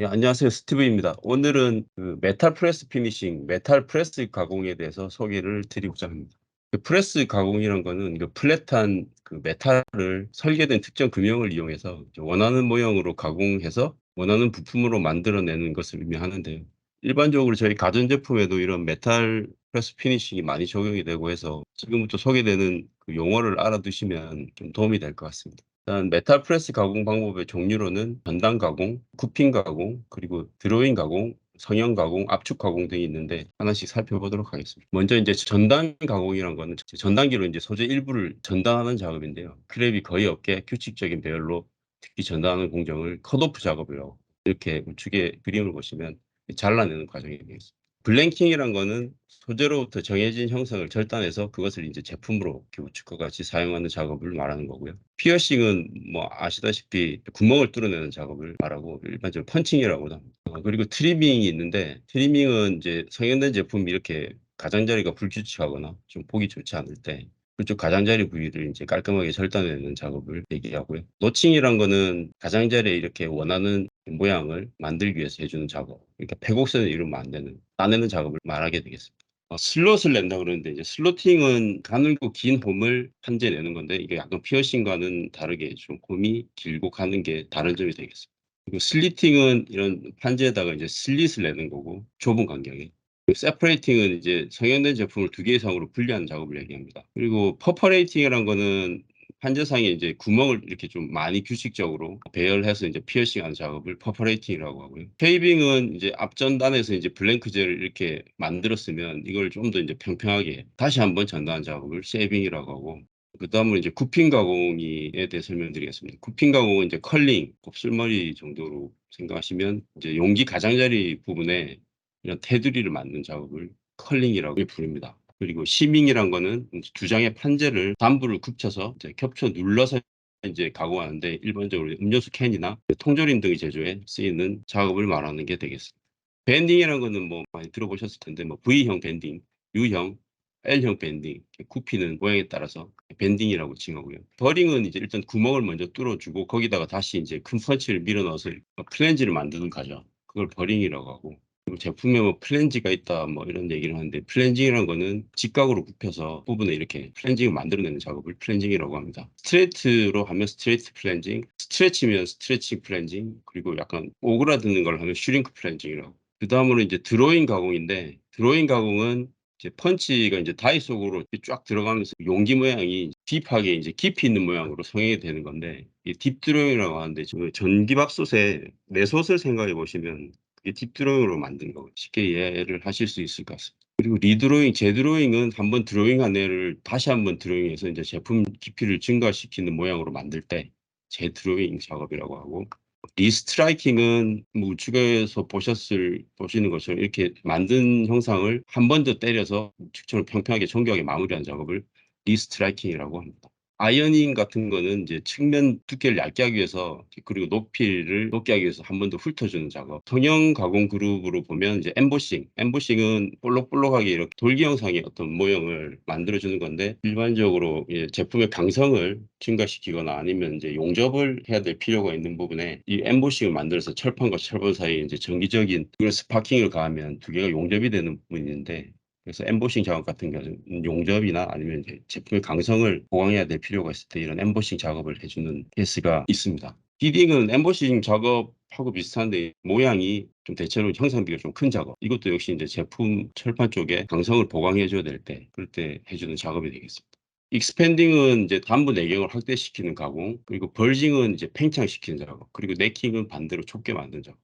예, 안녕하세요. 스티브입니다. 오늘은 그 메탈 프레스 피니싱, 메탈 프레스 가공에 대해서 소개를 드리고자 합니다. 그 프레스 가공이란 거는 그 플랫한 그 메탈을 설계된 특정 금형을 이용해서 원하는 모형으로 가공해서 원하는 부품으로 만들어내는 것을 의미하는데요. 일반적으로 저희 가전제품에도 이런 메탈 프레스 피니싱이 많이 적용이 되고 해서 지금부터 소개되는 그 용어를 알아두시면 좀 도움이 될 것 같습니다. 일단 메탈 프레스 가공 방법의 종류로는 전단 가공, 쿠핑 가공, 그리고 드로잉 가공, 성형 가공, 압축 가공 등이 있는데 하나씩 살펴보도록 하겠습니다. 먼저 이제 전단 가공이란 거는 전단기로 이제 소재 일부를 전단하는 작업인데요. 크랩이 거의 없게 규칙적인 배열로 특히 전단하는 공정을 컷오프 작업이라고 이렇게 우측에 그림을 보시면 잘라내는 과정이 되겠습니다. 블랭킹이란 거는 소재로부터 정해진 형상을 절단해서 그것을 이제 제품으로 우측과 같이 사용하는 작업을 말하는 거고요. 피어싱은 뭐 아시다시피 구멍을 뚫어내는 작업을 말하고 일반적으로 펀칭이라고도 합니다. 어, 그리고 트리밍이 있는데 트리밍은 이제 성형된 제품이 이렇게 가장자리가 불규칙하거나 좀 보기 좋지 않을 때 그쪽 가장자리 부위를 이제 깔끔하게 절단내는 작업을 얘기하고요. 노칭이란 거는 가장자리에 이렇게 원하는 모양을 만들기 위해서 해주는 작업. 그러니까 폐곡선을 이루면 안 되는 따내는 작업을 말하게 되겠습니다. 어, 슬롯을 낸다 그러는데 이제 슬로팅은 가늘고 긴 홈을 판재 내는 건데 이게 약간 피어싱과는 다르게 좀 홈이 길고 가는 게 다른 점이 되겠습니다. 그리고 슬리팅은 이런 판재에다가 이제 슬릿을 내는 거고 좁은 간격에 세퍼레이팅은 이제 성형된 제품을 두 개 이상으로 분리하는 작업을 얘기합니다. 그리고 퍼퍼레이팅이란 거는 판재상에 이제 구멍을 이렇게 좀 많이 규칙적으로 배열해서 이제 피어싱하는 작업을 퍼퍼레이팅이라고 하고요. 페이빙은 이제 앞전단에서 이제 블랭크 젤을 이렇게 만들었으면 이걸 좀 더 이제 평평하게 다시 한번 전단한 작업을 쉐이빙이라고 하고 그 다음으로 이제 쿠핑 가공에 대해 설명드리겠습니다. 쿠핑 가공은 이제 컬링, 곱슬머리 정도로 생각하시면 이제 용기 가장자리 부분에 이런 테두리를 만든 작업을 컬링이라고 부릅니다. 그리고 시밍이란 거는 두 장의 판재를 단부를 굽혀서 이제 겹쳐 눌러서 이제 가공하는데 일반적으로 음료수 캔이나 통조림 등의 제조에 쓰이는 작업을 말하는 게 되겠습니다. 밴딩이라는 거는 뭐 많이 들어보셨을 텐데 뭐 V형 밴딩, U형, L형 밴딩, 굽히는 모양에 따라서 밴딩이라고 칭하고요. 버링은 이제 일단 구멍을 먼저 뚫어주고 거기다가 다시 이제 큰 펀치를 밀어 넣어서 플랜지를 만드는 과정. 그걸 버링이라고 하고 제품에 뭐 플랜지가 있다 뭐 이런 얘기를 하는데 플랜징이라는 거는 직각으로 굽혀서 부분에 이렇게 플랜징을 만들어내는 작업을 플랜징이라고 합니다. 스트레이트로 하면 스트레이트 플랜징, 스트레치면 스트레칭 플랜징, 그리고 약간 오그라드는 걸 하면 슈링크 플랜징이라고. 그 다음으로 이제 드로잉 가공인데 드로잉 가공은 이제 펀치가 이제 다이 속으로 쫙 들어가면서 용기 모양이 딥하게 이제 깊이 있는 모양으로 성형이 되는 건데 이 딥드로잉이라고 하는데 저 전기밥솥에 내솥을 생각해 보시면 딥드로잉으로 만든 거 쉽게 이해를 하실 수 있을 것 같습니다. 그리고 리드로잉, 재드로잉은 한번 드로잉한 애를 다시 한번 드로잉해서 이제 제품 깊이를 증가시키는 모양으로 만들 때 재드로잉 작업이라고 하고 리스트라이킹은 뭐 우측에서 보셨을 보시는 것처럼 이렇게 만든 형상을 한 번 더 때려서 우측처럼 평평하게 정교하게 마무리한 작업을 리스트라이킹이라고 합니다. 아이어닝 같은 거는 이제 측면 두께를 얇게 하기 위해서 그리고 높이를 높게 하기 위해서 한 번 더 훑어주는 작업. 성형 가공 그룹으로 보면 이제 엠보싱. 엠보싱은 볼록볼록하게 이렇게 돌기 형상의 어떤 모형을 만들어주는 건데 일반적으로 예, 제품의 강성을 증가시키거나 아니면 이제 용접을 해야 될 필요가 있는 부분에 이 엠보싱을 만들어서 철판과 철판 사이에 이제 정기적인 그런 스파킹을 가하면 두 개가 용접이 되는 부분인데 그래서 엠보싱 작업 같은 경우는 용접이나 아니면 이제 제품의 강성을 보강해야 될 필요가 있을 때 이런 엠보싱 작업을 해주는 케이스가 있습니다. 디딩은 엠보싱 작업하고 비슷한데 모양이 좀 대체로 형상비가 좀 큰 작업. 이것도 역시 이제 제품 철판 쪽에 강성을 보강해줘야 될 때 그럴 때 해주는 작업이 되겠습니다. 익스펜딩은 이제 단부 내경을 확대시키는 가공, 그리고 벌징은 이제 팽창시키는 작업, 그리고 네킹은 반대로 좁게 만드는 작업.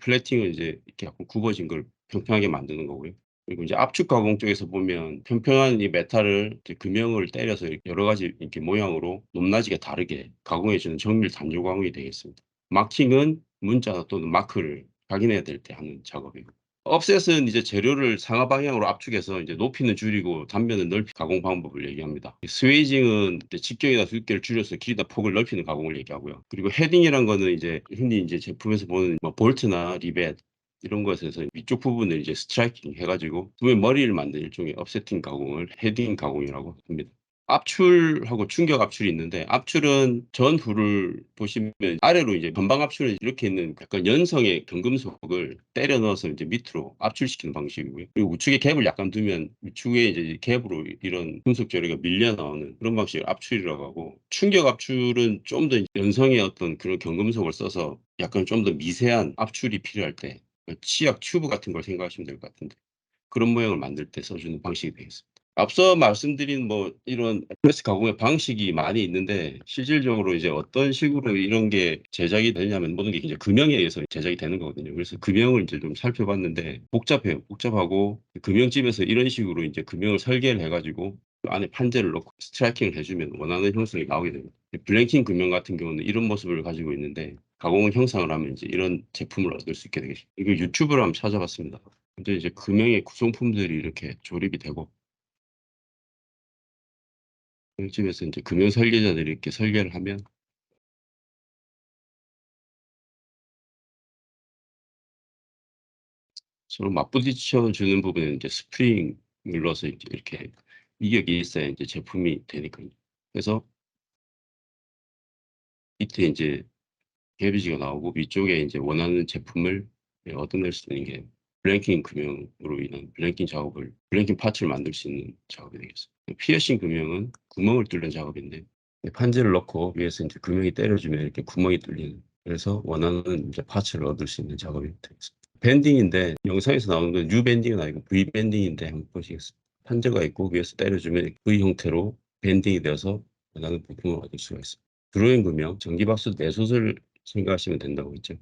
플래팅은 이제 이렇게 약간 굽어진 걸 평평하게 만드는 거고요. 그리고 이제 압축 가공 쪽에서 보면 평평한 이 메탈을 금형을 때려서 여러 가지 이렇게 모양으로 높낮이가 다르게 가공해주는 정밀 단조 가공이 되겠습니다. 마킹은 문자 또는 마크를 확인해야 될 때 하는 작업이고. 업셋은 이제 재료를 상하 방향으로 압축해서 이제 높이는 줄이고 단면은 넓히 가공 방법을 얘기합니다. 스웨이징은 직경이나 두께를 줄여서 길이나 폭을 넓히는 가공을 얘기하고요. 그리고 헤딩이란 거는 이제 흔히 이제 제품에서 보는 뭐 볼트나 리벳 이런 것에서 위쪽 부분을 이제 스트라이킹 해가지고 두의 머리를 만든 일종의 업세팅 가공을 헤딩 가공이라고 합니다. 압출하고 충격 압출이 있는데 압출은 전후를 보시면 아래로 이제 전방 압출은 이렇게 있는 약간 연성의 경금속을 때려 넣어서 이제 밑으로 압출시키는 방식이고요. 그리고 우측에 갭을 약간 두면 우측에 이제 갭으로 이런 금속 조리가 밀려 나오는 그런 방식을 압출이라고 하고 충격 압출은 좀 더 연성의 어떤 그런 경금속을 써서 약간 좀 더 미세한 압출이 필요할 때 치약 튜브 같은 걸 생각하시면 될 것 같은데 그런 모양을 만들 때 써주는 방식이 되겠습니다. 앞서 말씀드린 뭐 이런 프레스 가공의 방식이 많이 있는데 실질적으로 이제 어떤 식으로 이런 게 제작이 되냐면 모든 게 이제 금형에 의해서 제작이 되는 거거든요. 그래서 금형을 이제 좀 살펴봤는데 복잡해요. 복잡하고 금형집에서 이런 식으로 이제 금형을 설계를 해가지고 그 안에 판재를 넣고 스트라이킹을 해주면 원하는 형성이 나오게 됩니다. 블랭킹 금형 같은 경우는 이런 모습을 가지고 있는데 가공을 형상을 하면 이제 이런 제품을 얻을 수 있게 되겠습니다. 이거 유튜브로 한번 찾아봤습니다. 근데 이제 금형의 구성품들이 이렇게 조립이 되고 집에서 이제 금융 설계자들이 이렇게 설계를 하면 서로 맞부딪혀 주는 부분에 이제 스프링 눌러서 이제 이렇게 이격이 있어야 이제 제품이 되니까요. 그래서 밑에 이제 게비지가 나오고 위쪽에 이제 원하는 제품을 예, 얻어낼 수 있는 게 블랭킹 금형으로 인한 블랭킹 작업을 블랭킹 파츠를 만들 수 있는 작업이 되겠습니다. 피어싱 금형은 구멍을 뚫는 작업인데 판지를 넣고 위에서 이제 금형이 때려주면 이렇게 구멍이 뚫리는 그래서 원하는 이제 파츠를 얻을 수 있는 작업이 되겠습니다. 밴딩인데 영상에서 나오는 건 U 밴딩은 아니고 V 밴딩인데 한번 보시겠습니다. 판재가 있고 위에서 때려주면 V 형태로 밴딩이 되어서 원하는 부품을 얻을 수가 있습니다. 드로잉 금형, 전기박스 내솥을 생각하시면 된다고 했죠.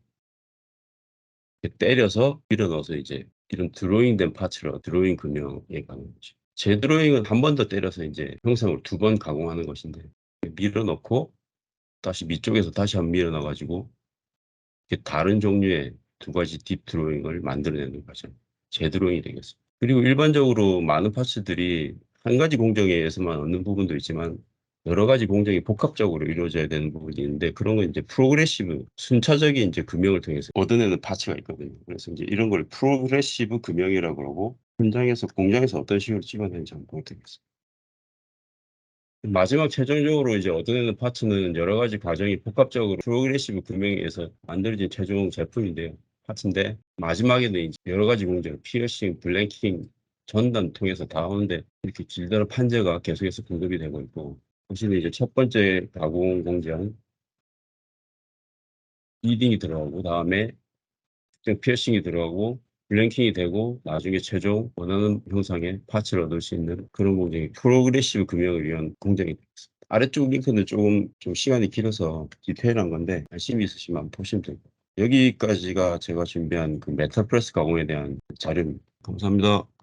때려서 밀어 넣어서 이제 이런 드로잉된 파츠를 드로잉 금형에 가는 거죠. 재드로잉은 한 번 더 때려서 이제 형상을 두 번 가공하는 것인데 밀어 넣고 다시 밑쪽에서 다시 한번 밀어 넣어 가지고 다른 종류의 두 가지 딥 드로잉을 만들어내는 과정 재드로잉이 되겠습니다. 그리고 일반적으로 많은 파츠들이 한 가지 공정에 의해서만 얻는 부분도 있지만 여러 가지 공정이 복합적으로 이루어져야 되는 부분이 있는데 그런 건 이제 프로그레시브 순차적인 이제 금형을 통해서 얻어내는 파츠가 있거든요. 그래서 이제 이런 걸 프로그레시브 금형이라고 그러고 현장에서 공장에서 어떤 식으로 찍어내는지 한번 보여드리겠습니다. 마지막 최종적으로 이제 얻어내는 파츠는 여러 가지 과정이 복합적으로 프로그레시브 금형에 의해서 만들어진 최종 제품인데요. 파츠인데 마지막에는 이제 여러 가지 공정, 피어싱, 블랭킹, 전단 통해서 다 하는데 이렇게 길다란 판재가 계속해서 공급이 되고 있고 보시면 이제 첫 번째 가공 공정 리딩이 들어가고 다음에 피어싱이 들어가고 블랭킹이 되고 나중에 최종 원하는 형상의 파츠를 얻을 수 있는 그런 공정이 프로그레시브 금형을 위한 공정이 되겠습니다. 아래쪽 링크는 조금 좀 시간이 길어서 디테일한 건데 관심 있으시면 보시면 됩니다. 여기까지가 제가 준비한 그 프레스 가공에 대한 자료입니다. 감사합니다.